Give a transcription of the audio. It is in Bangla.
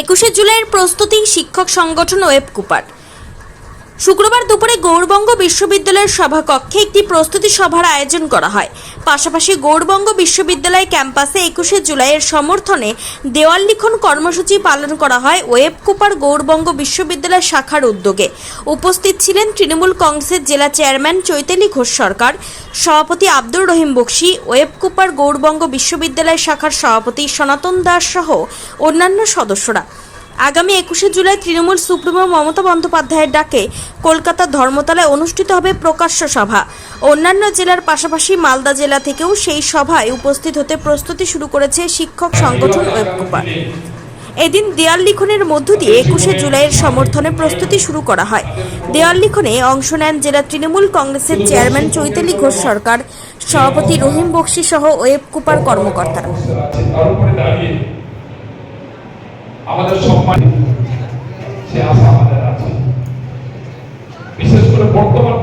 একুশে জুলাইয়ের প্রস্তুতি শিক্ষক সংগঠন ওয়েব কুপার। শুক্রবার দুপুরে গৌরবঙ্গ বিশ্ববিদ্যালয়ের সভাকক্ষে একটি প্রস্তুতি সভার আয়োজন করা হয়। পাশাপাশি গৌরবঙ্গ বিশ্ববিদ্যালয় ক্যাম্পাসে একুশে জুলাইয়ের সমর্থনে দেওয়াল লিখন কর্মসূচি পালন করা হয় ওয়েব কুপার গৌরবঙ্গ বিশ্ববিদ্যালয় শাখার উদ্যোগে। উপস্থিত ছিলেন তৃণমূল কংগ্রেসের জেলা চেয়ারম্যান চৈতালি ঘোষ সরকার, সভাপতি আব্দুর রহিম বক্সি, ওয়েব কুপার গৌরবঙ্গ বিশ্ববিদ্যালয় শাখার সভাপতি সনাতন দাস সহ অন্যান্য সদস্যরা। আগামী একুশে জুলাই তৃণমূল সুপ্রিমো মমতা বন্দ্যোপাধ্যায়ের ডাকে কলকাতার ধর্মতলায় অনুষ্ঠিত হবে প্রকাশ্য সভা। অন্যান্য জেলার পাশাপাশি মালদা জেলা থেকেও সেই সভায় উপস্থিত হতে প্রস্তুতি শুরু করেছে শিক্ষক সংগঠন ওয়েবকুপার এদিন দেয়াল লিখনের মধ্য দিয়ে একুশে জুলাইয়ের সমর্থনে প্রস্তুতি শুরু করা হয়। দেয়াল লিখনে অংশ নেন জেলা তৃণমূল কংগ্রেসের চেয়ারম্যান চৈতালি ঘোষ সরকার, সভাপতি রহিম বক্সি সহ ওয়েবকুপার কর্মকর্তারা। তার উপরে দাঁড়িয়ে আমাদের সম্মানিত সে আশা আমাদের আছে। বিশেষ করে বর্তমান